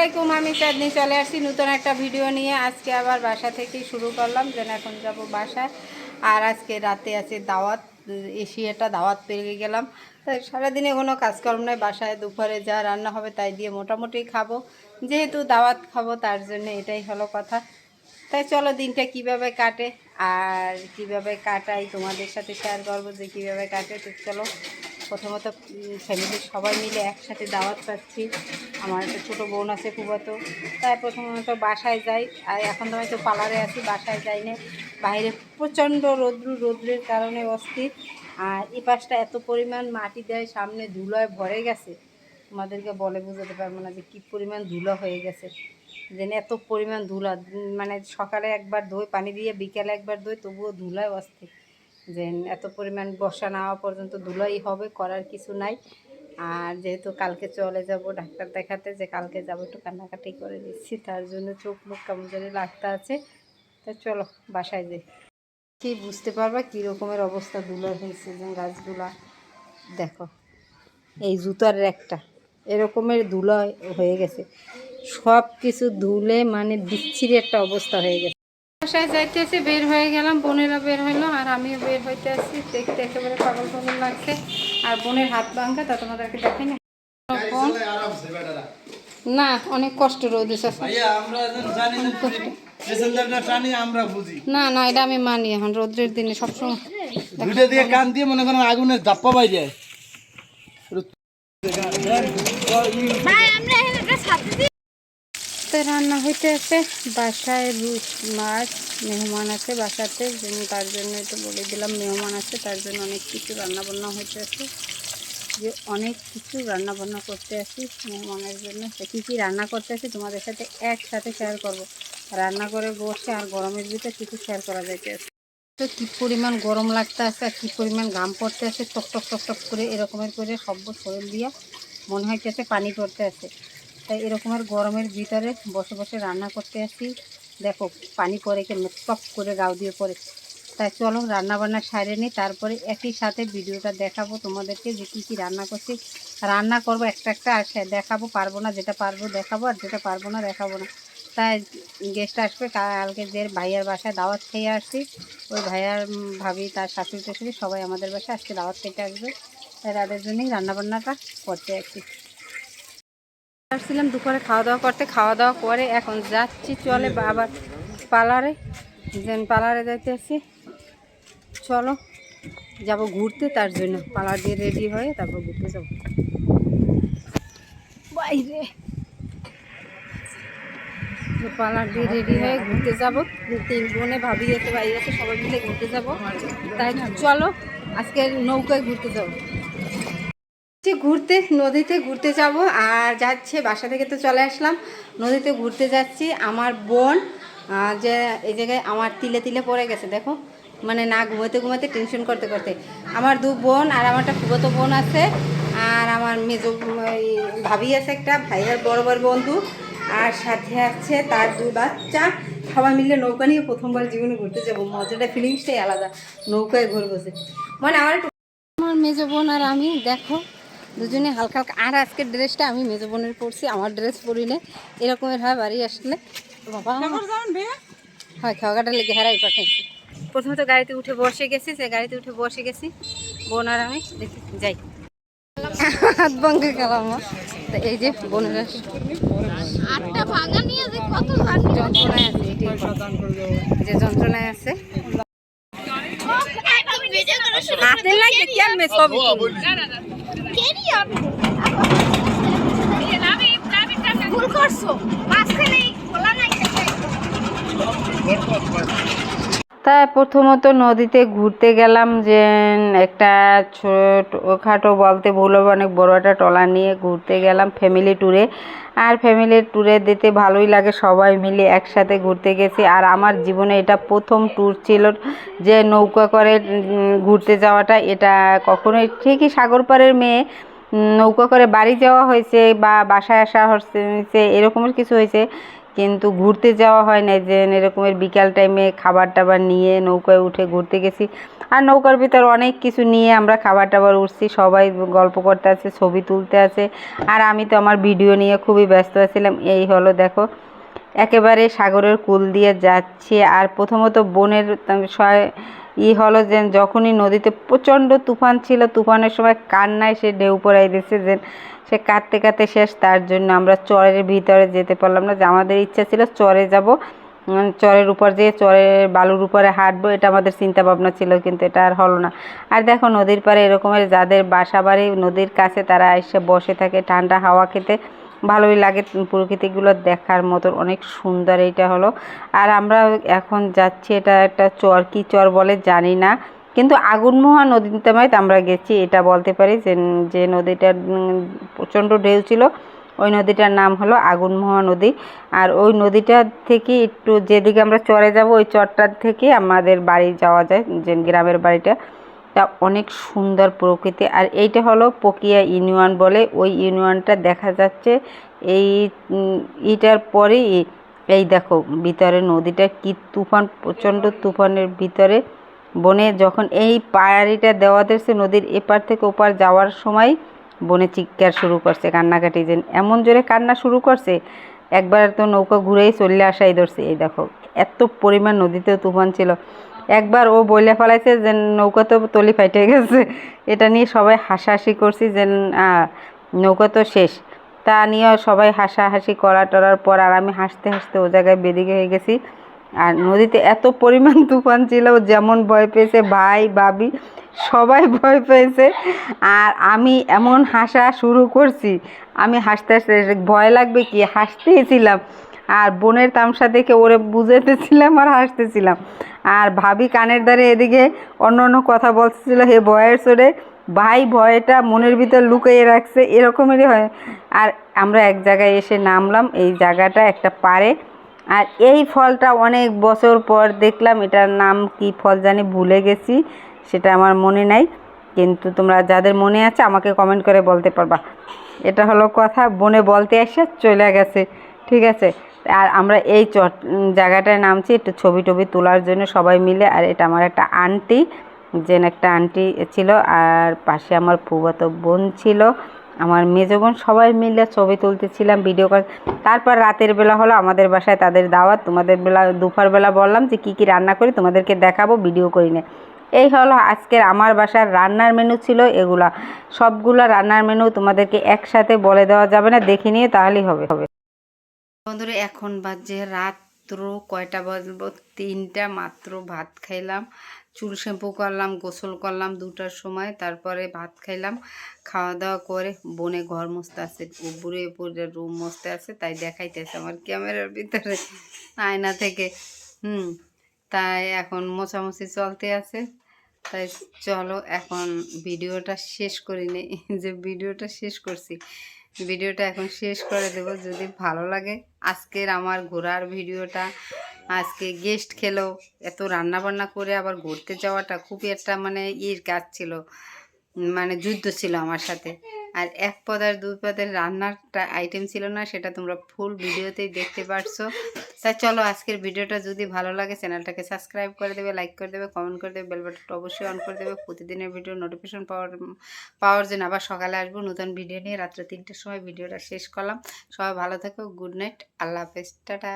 আলাইকুম আমি চাঁদনি চলে আসছি নতুন একটা ভিডিও নিয়ে। আজকে আবার বাসা থেকে শুরু করলাম যেন এখন যাব বাসায়। আর আজকে রাতে আছে দাওয়াত, এশিয়াটা দাওয়াত পেরিয়ে গেলাম। তাই সারাদিনে কোনো কাজকর্ম নেই, বাসায় দুপুরে যা রান্না হবে তাই দিয়ে মোটামুটি খাব। যেহেতু দাওয়াত খাব, তার জন্য এটাই হলো কথা। তাই চলো দিনটা কীভাবে কাটে, আর কীভাবে কাটাই তোমাদের সাথে শেয়ার করব যে কীভাবে কাটে, তো চলো। প্রথমত ফ্যামিলির সবাই মিলে একসাথে দাওয়াত পাচ্ছি। আমার একটা ছোটো বোন আছে ফুবাতো তাই প্রথমত বাসায় যাই। আর এখন তো হয়তো পার্লারে আছি, বাসায় যাই না। বাইরে প্রচণ্ড রৌদ্র, রৌদ্রের কারণে অস্থির। আর এই পাশটা এত পরিমাণ মাটি দেয়, সামনে ধুলোয় ভরে গেছে। তোমাদেরকে বলে বোঝাতে পারব না যে কী পরিমাণ ধুলো হয়ে গেছে। যেন এত পরিমাণ ধুলা মানে সকালে একবার ধুই পানি দিয়ে বিকেলে একবার ধুই তবুও ধুলায় অস্থির। যে এত পরিমাণ বর্ষা না হওয়া পর্যন্ত ধুলাই হবে, করার কিছু নাই। আর যেহেতু কালকে চলে যাব ডাক্তার দেখাতে, যে কালকে যাব একটু কান্নাকাটি করে দিচ্ছি, তার জন্য চোখ মুখ কেমন জানি লাগতে আছে। তা চলো, বাসায় যাই। কি বুঝতে পারবা কী রকমের অবস্থা ধুলা হয়েছে যে গাছগুলা? দেখো, এই জুতার একটা, এরকমের ধুলো হয়ে গেছে। সব কিছু ধুলে মানে বিচ্ছিরি একটা অবস্থা হয়ে গেছে। বাসায় যাইতেছে বের হয়ে গেলাম বোনেরা বের হইল আর আমিও বের হইতে আসছি। দেখতে একেবারে পাগল পাগল লাগছে। আর বোনের হাত ভাঙ্গা তা তোমাদেরকে দেখাই না। না অনেক কষ্ট রোদ না না না এটা আমি মানি এখন রোদ্রের দিনে সবসময়। দিয়ে কান দিয়ে মনে করেন আগুনের ধাপ্পা পাই যায়। তো রান্না হইতে আছে। বাসায় রুট মাছ, মেহমান আছে বাসাতে তার জন্য তো বলে দিলাম, মেহমান আছে, তার জন্য অনেক কিছু রান্না বান্না হইতে আছে। যে অনেক কিছু রান্না বান্না করতে আসি মেহমানের জন্য। কী কী রান্না করতে আসি তোমাদের সাথে একসাথে শেয়ার করব। রান্না করে বসে আর গরমের ভিতরে কিছু শেয়ার করা যাইতে আছে। তো কী পরিমাণ গরম লাগতে আছে আর কী পরিমাণ ঘাম পড়তে আছে, টক টক টক করে এরকমের করে সব্য শরীর দিয়া মনে হইতেছে পানি পড়তে আছে। তাই এরকমের গরমের ভিতরে বসে বসে রান্না করতে আসি। দেখো, পানি পরে কে টপ করে গাও দিয়ে পড়ে। তাই চলো রান্না বান্না সারে নিই তারপরে একই সাথে ভিডিওটা দেখাবো তোমাদেরকে যে কী কী রান্না করছি। রান্না করব একটা একটা আর দেখাবো, পারব না যেটা পারব দেখাবো আর যেটা পারব না দেখাবো না। তাই গেস্ট আসবে, কালকে যে ভাইয়ার বাসায় দাওয়াত খেয়ে আসছি, ওই ভাইয়ার ভাবি, তার শাশুড়ি টাশুড়ি সবাই আমাদের বাসায় আজকে দাওয়াত খেতে আসবে। তাই তাদের জন্যই রান্নাবান্নাটা করতে আসছি। আসছিলাম দুপুরে খাওয়া দাওয়া করতে খাওয়া দাওয়া করে এখন যাচ্ছি চলে আবার পার্লারে যেন পার্লারে যাইতেছি। চলো যাব ঘুরতে তার জন্য পার্লার দিয়ে রেডি হয়ে তারপর ঘুরতে যাব। বাইরে। পার্লার দিয়ে রেডি হয়ে ঘুরতে যাব। তিন বোনে ভাবি আছে বাইরে আছে সবাই মিলে ঘুরতে যাব। তাই চলো আজকে নৌকায় ঘুরতে যাব। ঘুরতে, নদীতে ঘুরতে যাব। আর যাচ্ছে, বাসা থেকে তো চলে আসলাম। নদীতে ঘুরতে যাচ্ছি। আমার বোন যে এই জায়গায় আমার তিলে তিলে পড়ে গেছে, দেখো। মানে না ঘুমাতে ঘুমাতে টেনশন করতে করতে। আমার দু বোন আর আমার একটা ফুবতো বোন আছে। আর আমার মেজ ভাবি আছে একটা, ভাইয়ের বড় বড় বন্ধু। আর সাথে আছে তার দুই বাচ্চা। সবাই মিলে নৌকা নিয়ে প্রথমবার জীবনে ঘুরতে যাব। মজাটা ফিলিংসটাই আলাদা। নৌকায় ঘুরবো মানে আমার আমার মেজো বোন আর আমি, দেখো। দুজনে হালকা হালকা আর আজকের ড্রেসটা আমি মেজো বোনের পরছি আমার ড্রেস পরি না এরকমের হয় বাড়ি আসলে বাবা হয় খাওয়াটা লেগে হারাই পাঠাইছি প্রথমে তো গাড়িতে উঠে বসে গেছি সে গাড়িতে উঠে বসে গেছি। বোন আর আমি দেখি যাই। হাত ভঙ্গে গেলাম তো এই যে বোনেরা যন্ত্রণায় আছে। যে যন্ত্রণায় আছে। হাতে লাগে কেমনে ভুল করছ। মাঝখানে খোলা নাই। তাই প্রথমত নদীতে ঘুরতে গেলাম যে, একটা ছোটোখাটো বলতে ভুল হবে, অনেক বড় একটা ট্রলার নিয়ে ঘুরতে গেলাম ফ্যামিলি ট্যুরে আর ফ্যামিলি ট্যুরে দিতে ভালোই লাগে, সবাই মিলে একসাথে ঘুরতে গেছি। আর আমার জীবনে এটা প্রথম ট্যুর ছিল যে নৌকা করে ঘুরতে যাওয়াটা। এটা কখনোই, ঠিকই সাগর পাড়ের মেয়ে নৌকা করে বাড়ি যাওয়া হয়েছে বা বাসায় আসা হচ্ছে, এরকমের কিছু হয়েছে। কিন্তু ঘুরতে যাওয়া হয় না যে এরকমের বিকাল টাইমে খাবার টাবার নিয়ে নৌকায় উঠে ঘুরতে গেছি। আর নৌকার ভিতর অনেক কিছু নিয়ে আমরা খাবার টাবার উঠছি, সবাই গল্প করতে আছে, ছবি তুলতে আছে। আর আমি তো আমার ভিডিও নিয়ে খুবই ব্যস্ত আছিলাম, এই হলো দেখো, একেবারে সাগরের কুল দিয়ে যাচ্ছি। আর প্রথমত বনের ই হলো যে যখনই নদীতে প্রচণ্ড তুফান ছিল, তুফানের সময় কান্নায় সে ঢেউ পড়াই দিচ্ছে যে সে কাঁদতে কাঁদতে শেষ, তার জন্য আমরা চরের ভিতরে যেতে পারলাম না। যে আমাদের ইচ্ছা ছিল চরে যাব। চরের উপর যেয়ে চরের বালুর উপরে হাঁটবো, এটা আমাদের চিন্তা ভাবনা ছিল, কিন্তু এটা আর হলো না। আর দেখো, নদীর পাড়ে এরকমের যাদের বাসা বাড়ি নদীর কাছে তারা এসে বসে থাকে ঠান্ডা হাওয়া খেতে। ভালোই লাগে প্রকৃতিগুলো দেখার মতন, অনেক সুন্দর এইটা হলো। আর আমরা এখন যাচ্ছি, এটা একটা চর, কি চর বলে জানি না। কিন্তু আগুনমোহা নদীতে আমরা গেছি এটা বলতে পারি যে যে নদীটার প্রচণ্ড ঢেউ ছিল ওই নদীটার নাম হলো আগুনমোহা নদী। আর ওই নদীটা থেকে একটু যেদিকে আমরা চরে যাব ওই চরটার থেকে আমাদের বাড়ি যাওয়া যায় যে গ্রামের বাড়িটা। তা অনেক সুন্দর প্রকৃতি। আর এইটা হলো পকিয়া ইউনিয়ন বলে ওই ইউনিয়নটা দেখা যাচ্ছে। এই উম, ইটার পরেই এই দেখো ভিতরে নদীটা কি তুফান প্রচণ্ড তুফানের ভিতরে বনে যখন এই পায়ারিটা দেওয়া দিয়েছে নদীর এপার থেকে ওপার যাওয়ার সময় বনে চিৎকার শুরু করছে, কান্নাকাটি যে এমন জোরে কান্না শুরু করছে, একবার তো নৌকা ঘুরেই চলে আসাই ধরছে। এই দেখো, এত পরিমাণ নদীতেও তুফান ছিল। একবার ও বইলে ফেলাইছে যে নৌকা তো তলি ফাইটে গেছে। এটা নিয়ে সবাই হাসাহাসি করছি যে নৌকা তো শেষ। তা নিয়েও সবাই হাসাহাসি করা টরার পর আর আমি হাসতে হাসতে ও জায়গায় বেদিকে হয়ে গেছি। আর নদীতে এত পরিমাণ তুফান ছিল, যেমন ভয় পেয়েছে ভাই বাবি সবাই ভয় পেয়েছে। আর আমি এমন হাসা শুরু করছি, আমি হাসতে হাসতে ভয় লাগবে কি? হাসতেই ছিলাম। আর বোনের তামসা দেখে ওরে বুঝাইতেছিলাম আর হাসতেছিলাম। আর ভাবি কানের দ্বারে এদিকে অন্য অন্য কথা বলতেছিল, হে ভয়ের চড়ে ভাই ভয়টা মনের ভিতর লুকিয়ে রাখছে। এরকমেরই হয়। আর আমরা এক জায়গায় এসে নামলাম, এই জায়গাটা একটা পারে আর এই ফলটা অনেক বছর পর দেখলাম, এটার নাম কি ফল জানি ভুলে গেছি, সেটা আমার মনে নাই। কিন্তু তোমরা যাদের মনে আছে আমাকে কমেন্ট করে বলতে পারবা। এটা হলো কথা, বনে বলতে এসে চলে গেছে, ঠিক আছে? আর আমরা এই চট জায়গাটায় নামছি, একটু ছবি টবি তোলার জন্য সবাই মিলে। আর এটা আমার একটা আন্টি যেন একটা আন্টি ছিল, আর পাশে আমার ফুবাতো বোন ছিল। আমার মেজো বোন সবাই মিলে ছবি তুলতেছিলাম ভিডিও কল তারপর রাতের বেলা হলো আমাদের বাসায় তাদের দাওয়াত, তোমাদের বেলা দুপুর বেলা বললাম যে কী কী রান্না করি, তোমাদেরকে দেখাবো ভিডিও করি না। এই হলো আজকের আমার বাসার রান্নার মেনু ছিল এগুলা। সবগুলা রান্নার মেনু তোমাদেরকে একসাথে বলে দেওয়া যাবে না, দেখে নিয়ে তাহলেই হবে। হবে বন্ধুরা, এখন বাজে রাত্র কয়টা বাজবো তিনটা মাত্র ভাত খাইলাম। চুল শ্যাম্পু করলাম, গোসল করলাম দুটার সময়, তারপরে ভাত খাইলাম। খাওয়া দাওয়া করে বনে ঘর মুছতে আছে, উপরে উপরে রুম মুছতে আছে, তাই দেখাইতেছে আমার ক্যামেরার ভিতরে, আয়না থেকে। হুম, তাই এখন মোছামুছি চলতে আছে। তাই চলো এখন ভিডিওটা শেষ করে নেই, যে ভিডিওটা শেষ করছি। ভিডিওটা এখন শেষ করে দেব, যদি ভালো লাগে আজকের আমার ঘোরার ভিডিওটা। আজকে গেস্ট খেলো। এত রান্না বান্না করে আবার ঘুরতে যাওয়াটা খুবই একটা মানে ইর কাজ ছিল মানে যুদ্ধ ছিল আমার সাথে। আর এক পদ আর দুই পদের রান্নারটা আইটেম ছিল না, সেটা তোমরা ফুল ভিডিওতেই দেখতে পারছ। তাই চলো আজকের ভিডিওটা যদি ভালো লাগে, চ্যানেলটাকে সাবস্ক্রাইব করে দেবে লাইক করে দেবে কমেন্ট করে দেবে বেল বাটনটা অবশ্যই অন করে দেবে। প্রতিদিনের ভিডিও নোটিফিকেশন পাওয়ার পাওয়ার জন্য আবার সকালে আসব নতুন ভিডিও নিয়ে। রাত্রে তিনটের সময় ভিডিওটা শেষ করলাম। সবাই ভালো থেকো গুড নাইট আল্লাহ হাফেজ, টাটা।